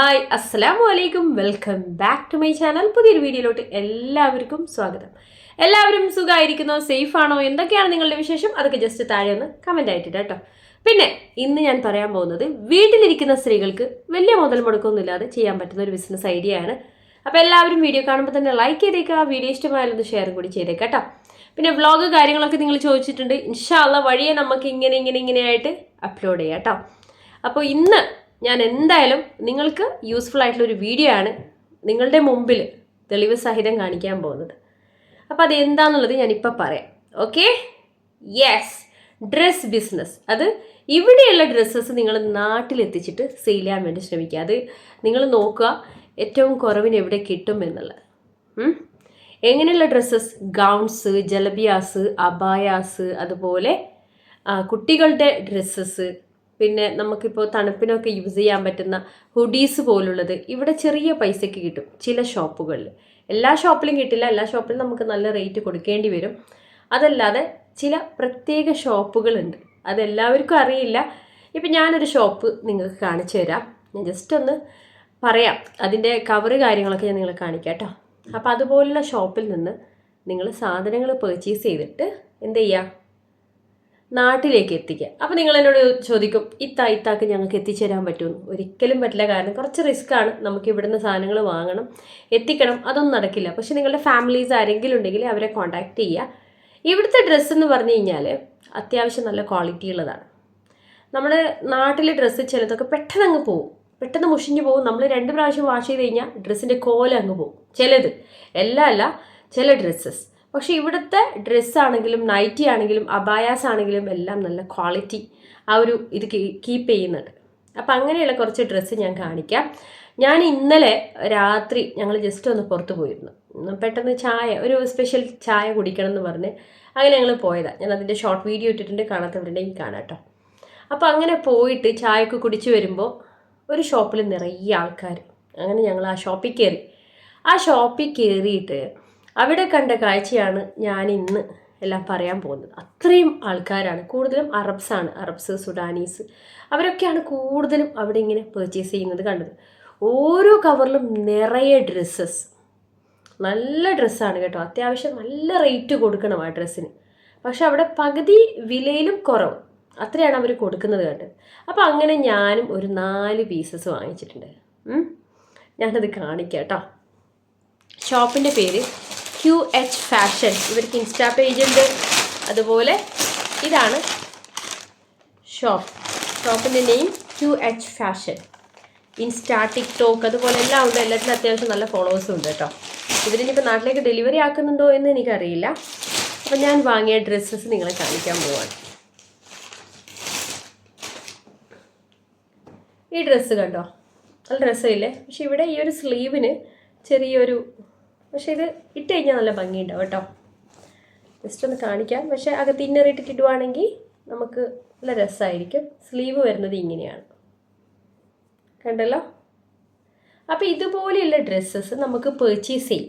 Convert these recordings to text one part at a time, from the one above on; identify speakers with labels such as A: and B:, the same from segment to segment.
A: Hi അസ്സലാമു അലൈക്കും welcome back to my channel പുതിയൊരു വീഡിയോയിലോട്ട് എല്ലാവർക്കും സ്വാഗതം. എല്ലാവരും സുഖമായിരിക്കുന്നോ സേഫ് ആണോ എന്തൊക്കെയാണ് നിങ്ങളുടെ വിശേഷം? അതൊക്കെ ജസ്റ്റ് താഴെ ഒന്ന് കമന്റ് ആയിട്ടിട്ട് കേട്ടോ. പിന്നെ ഇന്ന് ഞാൻ പറയാൻ പോകുന്നത് വീട്ടിലിരിക്കുന്ന സ്ത്രീകൾക്ക് വലിയ മുതൽ മുടക്കമൊന്നുമില്ലാതെ ചെയ്യാൻ പറ്റുന്ന ഒരു ബിസിനസ് ഐഡിയ ആണ്. അപ്പോൾ എല്ലാവരും വീഡിയോ കാണുമ്പോൾ തന്നെ ലൈക്ക് ചെയ്തേക്കുക വീഡിയോ ഇഷ്ടമായാലൊന്ന് ഷെയറും കൂടി ചെയ്തേക്കാം കേട്ടോ. പിന്നെ വ്ളോഗ് കാര്യങ്ങളൊക്കെ നിങ്ങൾ ചോദിച്ചിട്ടുണ്ട്. ഇൻഷാല്ല വഴിയെ നമുക്ക് ഇങ്ങനെ ഇങ്ങനെ ഇങ്ങനെയായിട്ട് അപ്ലോഡ് ചെയ്യാം കേട്ടോ. അപ്പോൾ ഇന്ന് ഞാൻ എന്തായാലും നിങ്ങൾക്ക് യൂസ്ഫുൾ ആയിട്ടുള്ള ഒരു വീഡിയോ ആണ് നിങ്ങളുടെ മുമ്പിൽ തെളിവ് സഹിതം കാണിക്കാൻ പോകുന്നത്. അപ്പോൾ അത് എന്താണെന്നുള്ളത് ഞാനിപ്പോൾ പറയാം. ഓക്കെ യെസ് ഡ്രസ് ബിസിനസ് അത് ഇവിടെയുള്ള ഡ്രസ്സസ് നിങ്ങൾ നാട്ടിലെത്തിച്ചിട്ട് സെയിൽ ചെയ്യാൻ വേണ്ടി ശ്രമിക്കുക. അത് നിങ്ങൾ നോക്കുക ഏറ്റവും കുറവിന് എവിടെ കിട്ടും എന്നുള്ളത്? എങ്ങനെയുള്ള ഡ്രസ്സസ് ഗൗൺസ് ജലബിയാസ് അബായാസ് അതുപോലെ കുട്ടികളുടെ ഡ്രസ്സസ് പിന്നെ നമുക്കിപ്പോൾ തണുപ്പിനൊക്കെ യൂസ് ചെയ്യാൻ പറ്റുന്ന ഹുഡീസ് പോലുള്ളത് ഇവിടെ ചെറിയ പൈസയ്ക്ക് കിട്ടും ചില ഷോപ്പുകളിൽ എല്ലാ ഷോപ്പിലും കിട്ടില്ല എല്ലാ ഷോപ്പിലും നമുക്ക് നല്ല റേറ്റ് കൊടുക്കേണ്ടി വരും. അതല്ലാതെ ചില പ്രത്യേക ഷോപ്പുകളുണ്ട് അതെല്ലാവർക്കും അറിയില്ല. ഇപ്പം ഞാനൊരു ഷോപ്പ് നിങ്ങൾക്ക് കാണിച്ചു തരാം. ഞാൻ ജസ്റ്റ് ഒന്ന് പറയാം. അതിന്റെ കവറ് കാര്യങ്ങളൊക്കെ ഞാൻ നിങ്ങളെ കാണിക്കാം കേട്ടോ. അപ്പോൾ അതുപോലുള്ള ഷോപ്പിൽ നിന്ന് നിങ്ങൾ സാധനങ്ങൾ പർച്ചേസ് ചെയ്തിട്ട് എന്ത് ചെയ്യുക നാട്ടിലേക്ക് എത്തിക്കുക. അപ്പോൾ നിങ്ങൾ എന്നോട് ചോദിക്കും ഇത്ത ഇത്താക്ക് ഞങ്ങൾക്ക് എത്തിച്ചേരാൻ പറ്റുമെന്ന് ഒരിക്കലും പറ്റില്ല. കാരണം കുറച്ച് റിസ്ക് ആണ്. നമുക്ക് ഇവിടുന്ന് സാധനങ്ങൾ വാങ്ങണം എത്തിക്കണം. അതൊന്നും നടക്കില്ല. പക്ഷേ നിങ്ങളുടെ ഫാമിലീസ് ആരെങ്കിലും ഉണ്ടെങ്കിൽ അവരെ കോണ്ടാക്ട് ചെയ്യുക. ഇവിടുത്തെ ഡ്രസ്സ് എന്ന് പറഞ്ഞു കഴിഞ്ഞാൽ അത്യാവശ്യം നല്ല ക്വാളിറ്റി ഉള്ളതാണ്. നമ്മുടെ നാട്ടിലെ ഡ്രസ്സ് ചിലതൊക്കെ പെട്ടെന്ന് അങ്ങ് പോകും പെട്ടെന്ന് മുഷിഞ്ഞു പോകും. നമ്മൾ രണ്ട് പ്രാവശ്യം വാഷ് ചെയ്ത് കഴിഞ്ഞാൽ ഡ്രസ്സിന്റെ കോല അങ്ങ് പോകും ചിലത്. എല്ലാം അല്ല. ചില ഡ്രസ്സസ് പക്ഷേ ഇവിടുത്തെ ഡ്രസ്സാണെങ്കിലും നൈറ്റി ആണെങ്കിലും അബായാസ് ആണെങ്കിലും എല്ലാം നല്ല ക്വാളിറ്റി ആ ഒരു ഇത് കീപ്പ് ചെയ്യുന്നുണ്ട്. അപ്പം അങ്ങനെയുള്ള കുറച്ച് ഡ്രസ്സ് ഞാൻ കാണിക്കാം. ഞാൻ ഇന്നലെ രാത്രി ഞങ്ങൾ ജസ്റ്റ് ഒന്ന് പുറത്തു പോയിരുന്നു. പെട്ടെന്ന് ചായ ഒരു സ്പെഷ്യൽ ചായ കുടിക്കണം എന്ന് പറഞ്ഞ് അങ്ങനെ ഞങ്ങൾ പോയതാണ് ഞാൻ അതിന്റെ ഷോർട്ട് വീഡിയോ ഇട്ടിട്ടുണ്ട് കാണാത്തവരുണ്ടെങ്കിൽ കാണാം കേട്ടോ അപ്പോൾ അങ്ങനെ പോയിട്ട് ചായയൊക്കെ കുടിച്ച് വരുമ്പോൾ ഒരു ഷോപ്പിൽ നിറയെ ആൾക്കാർ അങ്ങനെ ഞങ്ങൾ ആ ഷോപ്പിൽ കയറി. ആ ഷോപ്പിൽ കയറിയിട്ട് അവിടെ കണ്ട കാഴ്ചയാണ് ഞാൻ ഇന്ന് എല്ലാം പറയാൻ പോകുന്നത്. അത്രയും ആൾക്കാരാണ്. കൂടുതലും അറബ്സാണ്. Arabs Sudanese. അവരൊക്കെയാണ് കൂടുതലും അവിടെ ഇങ്ങനെ പർച്ചേസ് ചെയ്യുന്നത് കണ്ടത്. ഓരോ കവറിലും നിറയെ ഡ്രസ്സസ് നല്ല ഡ്രസ്സാണ് കേട്ടോ. അത്യാവശ്യം നല്ല റേറ്റ് കൊടുക്കണം ആ ഡ്രസ്സിന് പക്ഷെ അവിടെ പകുതി വിലയിലും കുറവ്. അത്രയാണ് അവർ കൊടുക്കുന്നത് കണ്ടത്. അപ്പോൾ അങ്ങനെ ഞാനും ഒരു നാല് പീസസ് വാങ്ങിച്ചിട്ടുണ്ട്. ഞാനത് കാണിക്കാം കേട്ടോ. ഷോപ്പിന്റെ പേര് ക്യു എച്ച് ഫാഷൻ ഇവർക്ക് ഇൻസ്റ്റാ പേജ് ഉണ്ട്. അതുപോലെ ഇതാണ് ഷോപ്പ് ഷോപ്പിന്റെ name Q H fashion insta TikTok അതുപോലെ എല്ലാം ഉണ്ട്. എല്ലാത്തിനും അത്യാവശ്യം നല്ല ഫോളോവേഴ്സും ഉണ്ട് കേട്ടോ. ഇവരിനിപ്പോൾ നാട്ടിലേക്ക് ഡെലിവറി ആക്കുന്നുണ്ടോ എന്ന് എനിക്കറിയില്ല. അപ്പം ഞാൻ വാങ്ങിയ ഡ്രസ്സസ് നിങ്ങളെ കാണിക്കാൻ പോവാണ്. ഈ ഡ്രസ്സ് കണ്ടോ? നല്ല ഡ്രസ്സില്ലേ പക്ഷെ ഇവിടെ ഈ ഒരു സ്ലീവിന് ചെറിയൊരു പക്ഷെ ഇത് ഇട്ട് കഴിഞ്ഞാൽ നല്ല ഭംഗിയുണ്ടാവും കേട്ടോ. ജസ്റ്റ് ഒന്ന് കാണിക്കാം. പക്ഷേ അകത്ത് ഇന്നർ ഇട്ടിട്ട് ഇടുവാണെങ്കിൽ നമുക്ക് നല്ല രസമായിരിക്കും. സ്ലീവ് വരുന്നത് ഇങ്ങനെയാണ്. കണ്ടല്ലോ? അപ്പോൾ ഇതുപോലെയുള്ള ഡ്രസ്സസ് നമുക്ക് പേർച്ചേസ് ചെയ്യും.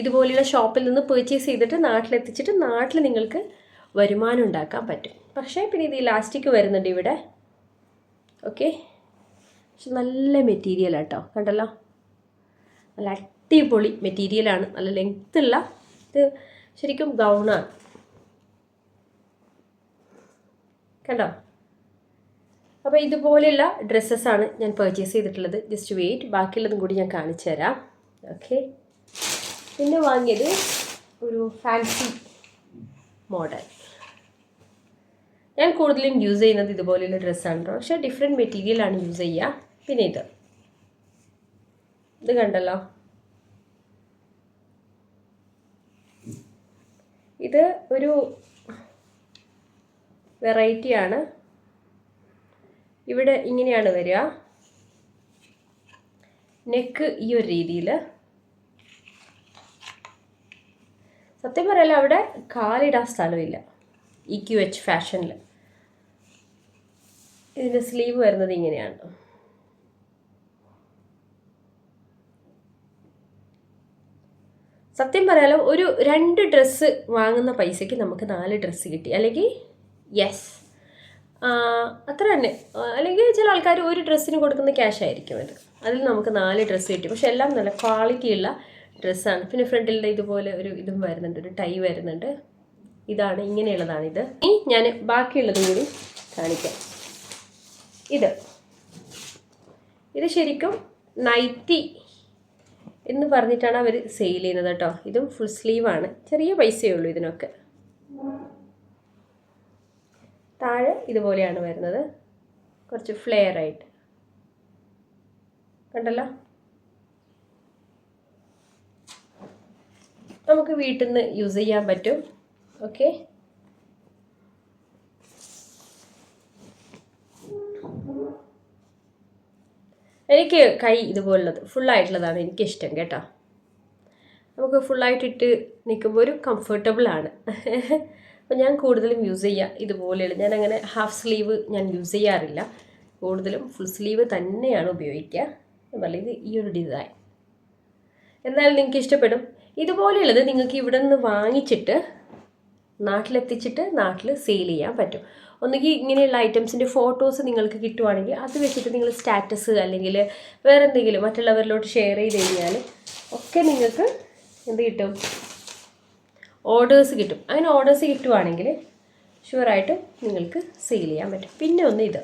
A: ഇതുപോലെയുള്ള ഷോപ്പിൽ നിന്ന് പേർച്ചേസ് ചെയ്തിട്ട് നാട്ടിലെത്തിച്ചിട്ട് നാട്ടിൽ നിങ്ങൾക്ക് വരുമാനം ഉണ്ടാക്കാൻ പറ്റും. പക്ഷേ പിന്നെ ഇത് ഇലാസ്റ്റിക് വരുന്നുണ്ട് ഇവിടെ. ഓക്കെ പക്ഷെ നല്ല മെറ്റീരിയൽ കേട്ടോ. കണ്ടല്ലോ? നല്ല അടിപൊളി മെറ്റീരിയലാണ് നല്ല ലെങ്ത് ഉള്ള ഇത് ശരിക്കും ഗൗണാണ് കണ്ടോ? അപ്പോൾ ഇതുപോലെയുള്ള ഡ്രസ്സസ്സാണ് ഞാൻ പർച്ചേസ് ചെയ്തിട്ടുള്ളത്. ജസ്റ്റ് വെയിറ്റ് ബാക്കിയുള്ളതും കൂടി ഞാൻ കാണിച്ചു തരാം. ഓക്കെ പിന്നെ വാങ്ങിയത് ഒരു ഫാൻസി മോഡൽ ഞാൻ കൂടുതലും യൂസ് ചെയ്യുന്നത് ഇതുപോലെയുള്ള ഡ്രസ്സാണ് പക്ഷേ ഡിഫറെന്റ് മെറ്റീരിയലാണ് യൂസ് ചെയ്യുക. പിന്നെ ഇത്. ഇത് കണ്ടല്ലോ. ഇത് ഒരു വെറൈറ്റിയാണ് ഇവിടെ ഇങ്ങനെയാണ് വരിക. നെക്ക് ഈ ഒരു രീതിയിൽ സത്യം പറയാലോ അവിടെ കാലിടാൻ സ്ഥലമില്ല. ഇ ക്യു എച്ച് ഫാഷനിൽ ഇതിന്റെ സ്ലീവ് വരുന്നത് ഇങ്ങനെയാണ്. സത്യം പറയാലോ ഒരു രണ്ട് ഡ്രസ്സ് വാങ്ങുന്ന പൈസയ്ക്ക് നമുക്ക് നാല് ഡ്രസ്സ് കിട്ടി. അല്ലെങ്കിൽ യെസ് അത്ര തന്നെ. അല്ലെങ്കിൽ ചില ആൾക്കാർ ഒരു ഡ്രസ്സിന് കൊടുക്കുന്ന ക്യാഷ് ആയിരിക്കും അത്. അതിൽ നമുക്ക് നാല് ഡ്രസ്സ് കിട്ടി. പക്ഷെ എല്ലാം നല്ല ക്വാളിറ്റി ഉള്ള ഡ്രസ്സാണ് പിന്നെ ഫ്രണ്ടിൽ ഇതുപോലെ ഒരു ഇതും വരുന്നുണ്ട്. ഒരു ടൈ വരുന്നുണ്ട്. ഇതാണ് ഇങ്ങനെയുള്ളതാണ് ഇത് ഇനി ഞാൻ ബാക്കിയുള്ളതും കൂടി കാണിക്കാം. ഇത്. ഇത് ശരിക്കും നൈറ്റി എന്ന് പറഞ്ഞിട്ടാണ് അവർ സെയിൽ ചെയ്യുന്നത് കേട്ടോ. ഇതും ഫുൾ സ്ലീവാണ് ചെറിയ പൈസയേ ഉള്ളൂ ഇതിനൊക്കെ. താഴെ ഇതുപോലെയാണ് വരുന്നത്. കുറച്ച് ഫ്ലെയർ ആയിട്ട്. കണ്ടല്ലോ? നമുക്ക് വീട്ടിൽ നിന്ന് യൂസ് ചെയ്യാൻ പറ്റും. ഓക്കെ എനിക്ക് കൈ ഇതുപോലുള്ളത് ഫുള്ളായിട്ടുള്ളതാണ് എനിക്കിഷ്ടം കേട്ടോ. നമുക്ക് ഫുള്ളായിട്ടിട്ട് നിൽക്കുമ്പോൾ ഒരു കംഫർട്ടബിളാണ് അപ്പോൾ ഞാൻ കൂടുതലും യൂസ് ചെയ്യുക ഇതുപോലെയുള്ള. ഞാൻ അങ്ങനെ ഹാഫ് സ്ലീവ് ഞാൻ യൂസ് ചെയ്യാറില്ല. കൂടുതലും ഫുൾ സ്ലീവ് തന്നെയാണ് ഉപയോഗിക്കുക. ഞാൻ ഇത് ഈ ഒരു ഡിസൈൻ എന്നാലും നിങ്ങൾക്ക് ഇഷ്ടപ്പെടും. ഇതുപോലെയുള്ളത് നിങ്ങൾക്ക് ഇവിടെ നിന്ന് വാങ്ങിച്ചിട്ട് നാട്ടിലെത്തിച്ചിട്ട് നാട്ടിൽ സെയിൽ ചെയ്യാൻ പറ്റും. ഒന്നുകിൽ ഇങ്ങനെയുള്ള ഐറ്റംസിന്റെ ഫോട്ടോസ് നിങ്ങൾക്ക് കിട്ടുവാണെങ്കിൽ അത് വെച്ചിട്ട് നിങ്ങൾ സ്റ്റാറ്റസ് അല്ലെങ്കിൽ വേറെ എന്തെങ്കിലും മറ്റുള്ളവരിലോട്ട് ഷെയർ ചെയ്ത് കഴിഞ്ഞാൽ ഒക്കെ നിങ്ങൾക്ക് എന്ത് കിട്ടും? ഓർഡേഴ്സ് കിട്ടും. അങ്ങനെ ഓർഡേഴ്സ് കിട്ടുവാണെങ്കിൽ ഷുവറായിട്ടും നിങ്ങൾക്ക് സെയിൽ ചെയ്യാൻ പറ്റും. പിന്നെ ഒന്ന് ഇത്.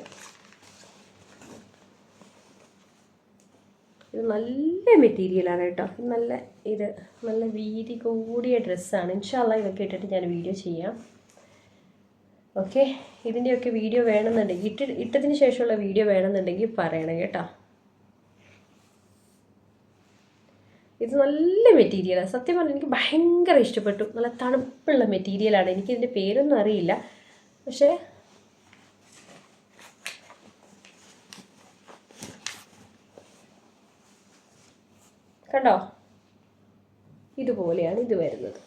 A: ഇത് നല്ല മെറ്റീരിയലാണ് കേട്ടോ. നല്ല ഇത് നല്ല വീതി കൂടിയ ഡ്രസ്സാണ്. ഇൻഷാല്ല ഇതൊക്കെ ഇട്ടിട്ട് ഞാൻ വീഡിയോ ചെയ്യാം. ഓക്കെ ഇതിന്റെയൊക്കെ വീഡിയോ വേണമെന്നുണ്ടെങ്കിൽ ഇട്ട് ഇട്ടതിന് ശേഷമുള്ള വീഡിയോ വേണമെന്നുണ്ടെങ്കിൽ പറയണം കേട്ടോ. ഇത് നല്ല മെറ്റീരിയലാണ് സത്യം പറഞ്ഞാൽ എനിക്ക് ഭയങ്കര ഇഷ്ടപ്പെട്ടു. നല്ല തണുപ്പുള്ള മെറ്റീരിയലാണ്. എനിക്കിതിന്റെ പേരൊന്നും അറിയില്ല. പക്ഷേ കണ്ടോ? ഇതുപോലെയാണ് ഇത് വരുന്നത്.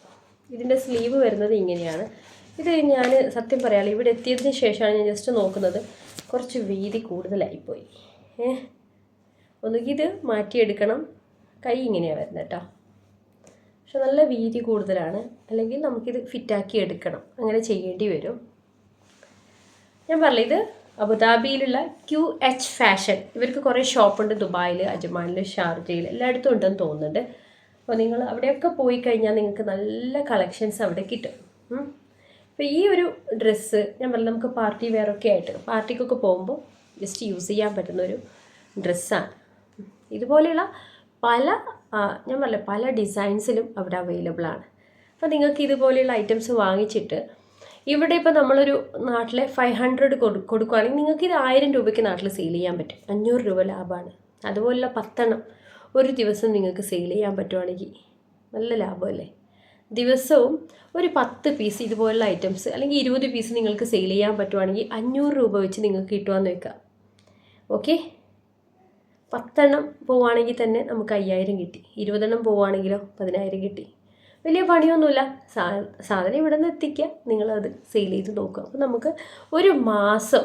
A: ഇതിന്റെ സ്ലീവ് വരുന്നത് ഇങ്ങനെയാണ്. ഇത് ഞാൻ സത്യം പറയാലോ ഇവിടെ എത്തിയതിന് ശേഷമാണ് ഞാൻ ജസ്റ്റ് നോക്കുന്നത്. കുറച്ച് വീതി കൂടുതലായിപ്പോയി. ഏ? ഒന്നുകിൽ ഇത് മാറ്റിയെടുക്കണം. കൈ ഇങ്ങനെയാണ് വരുന്നത് കേട്ടോ പക്ഷെ നല്ല വീതി കൂടുതലാണ്. അല്ലെങ്കിൽ നമുക്കിത് ഫിറ്റാക്കി എടുക്കണം. അങ്ങനെ ചെയ്യേണ്ടി വരും. ഞാൻ പറഞ്ഞത് ഇത് അബുദാബിയിലുള്ള ക്യു എച്ച് ഫാഷൻ. ഇവർക്ക് കുറേ ഷോപ്പുണ്ട് ദുബായിൽ അജ്മാനിൽ ഷാർജയിൽ എല്ലായിടത്തും ഉണ്ടെന്ന് തോന്നുന്നുണ്ട്. അപ്പോൾ നിങ്ങൾ അവിടെയൊക്കെ പോയി കഴിഞ്ഞാൽ നിങ്ങൾക്ക് നല്ല കളക്ഷൻസ് അവിടെ കിട്ടും. അപ്പോൾ ഈ ഒരു ഡ്രസ്സ് ഞാൻ പറഞ്ഞു നമുക്ക് പാർട്ടി വെയറൊക്കെ ആയിട്ട് പാർട്ടിക്കൊക്കെ പോകുമ്പോൾ ജസ്റ്റ് യൂസ് ചെയ്യാൻ പറ്റുന്ന ഒരു ഡ്രസ്സാണ്. ഇതുപോലെയുള്ള പല ഞാൻ പറഞ്ഞ പല ഡിസൈൻസിലും അവിടെ അവൈലബിൾ ആണ്. അപ്പോൾ നിങ്ങൾക്ക് ഇതുപോലെയുള്ള ഐറ്റംസ് വാങ്ങിച്ചിട്ട് ഇവിടെ ഇപ്പോൾ നമ്മളൊരു നാട്ടിലെ ഫൈവ് ഹൺഡ്രഡ് കൊടു കൊടുക്കുകയാണെങ്കിൽ നിങ്ങൾക്ക് ഇത് ആയിരം രൂപയ്ക്ക് നാട്ടിൽ സെയിൽ ചെയ്യാൻ പറ്റും. അഞ്ഞൂറ് രൂപ ലാഭമാണ്. അതുപോലുള്ള പത്തെണ്ണം ഒരു ദിവസം നിങ്ങൾക്ക് സെയിൽ ചെയ്യാൻ പറ്റുവാണെങ്കിൽ നല്ല ലാഭമല്ലേ? ദിവസവും ഒരു പത്ത് പീസ് ഇതുപോലുള്ള ഐറ്റംസ് അല്ലെങ്കിൽ ഇരുപത് പീസ് നിങ്ങൾക്ക് സെയിൽ ചെയ്യാൻ പറ്റുവാണെങ്കിൽ അഞ്ഞൂറ് രൂപ വെച്ച് നിങ്ങൾക്ക് കിട്ടുവാന്ന് വെക്കാം. ഓക്കെ പത്തെണ്ണം പോവുകയാണെങ്കിൽ തന്നെ നമുക്ക് അയ്യായിരം കിട്ടി. ഇരുപതെണ്ണം പോവുകയാണെങ്കിലോ പതിനായിരം കിട്ടി. വലിയ പണിയൊന്നുമില്ല. സാ സാധനം ഇവിടെ നിന്ന് എത്തിക്കുക നിങ്ങളത് സെയിൽ ചെയ്ത് നോക്കുക. അപ്പോൾ നമുക്ക് ഒരു മാസം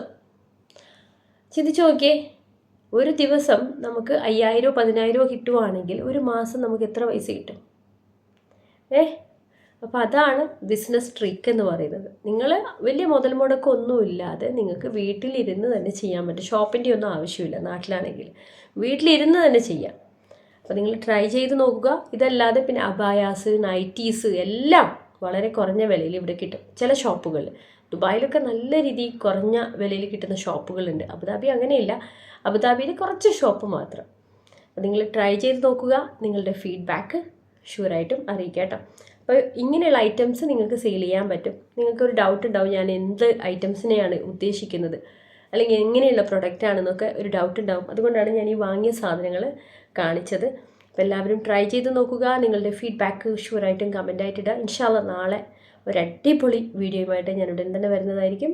A: ചിന്തിച്ച് നോക്കിയേ. ഒരു ദിവസം നമുക്ക് അയ്യായിരമോ പതിനായിരമോ കിട്ടുവാണെങ്കിൽ ഒരു മാസം നമുക്ക് എത്ര പൈസ കിട്ടും? ഏ? അപ്പോൾ അതാണ് ബിസിനസ് ട്രിക്ക് എന്ന് പറയുന്നത്. നിങ്ങൾ വലിയ മുതൽ മുടക്കൊന്നുമില്ലാതെ നിങ്ങൾക്ക് വീട്ടിലിരുന്ന് തന്നെ ചെയ്യാൻ പറ്റും. ഷോപ്പിന്റെ ഒന്നും ആവശ്യമില്ല നാട്ടിലാണെങ്കിൽ. വീട്ടിലിരുന്ന് തന്നെ ചെയ്യാം. അപ്പോൾ നിങ്ങൾ ട്രൈ ചെയ്ത് നോക്കുക. ഇതല്ലാതെ പിന്നെ അബായാസ് നൈറ്റീസ് എല്ലാം വളരെ കുറഞ്ഞ വിലയിൽ ഇവിടെ കിട്ടും. ചില ഷോപ്പുകളിൽ ദുബായിലൊക്കെ നല്ല രീതിയിൽ കുറഞ്ഞ വിലയിൽ കിട്ടുന്ന ഷോപ്പുകളുണ്ട്. അബുദാബി അങ്ങനെയില്ല. അബുദാബിയിൽ കുറച്ച് ഷോപ്പ് മാത്രം. നിങ്ങൾ ട്രൈ ചെയ്ത് നോക്കുക. നിങ്ങളുടെ ഫീഡ്ബാക്ക് ഷുവറായിട്ടും അറിയിക്കാം കേട്ടോ. അപ്പോൾ ഇങ്ങനെയുള്ള ഐറ്റംസ് നിങ്ങൾക്ക് സെയിൽ ചെയ്യാൻ പറ്റും. നിങ്ങൾക്കൊരു ഡൗട്ട് ഉണ്ടാവും ഞാൻ എന്ത് ഐറ്റംസിനെയാണ് ഉദ്ദേശിക്കുന്നത്. അല്ലെങ്കിൽ എങ്ങനെയുള്ള പ്രൊഡക്റ്റ് ആണെന്നൊക്കെ ഒരു ഡൗട്ട് ഉണ്ടാവും. അതുകൊണ്ടാണ് ഞാൻ ഈ വാങ്ങിയ സാധനങ്ങൾ കാണിച്ചത്. അപ്പോൾ എല്ലാവരും ട്രൈ ചെയ്ത് നോക്കുക. നിങ്ങളുടെ ഫീഡ്ബാക്ക് ഷുവറായിട്ടും കമന്റ് ഇൻഷാല്ല നാളെ ഒരു അടിപൊളി വീഡിയോയുമായിട്ട് ഞാൻ ഉടൻ തന്നെ വരുന്നതായിരിക്കും.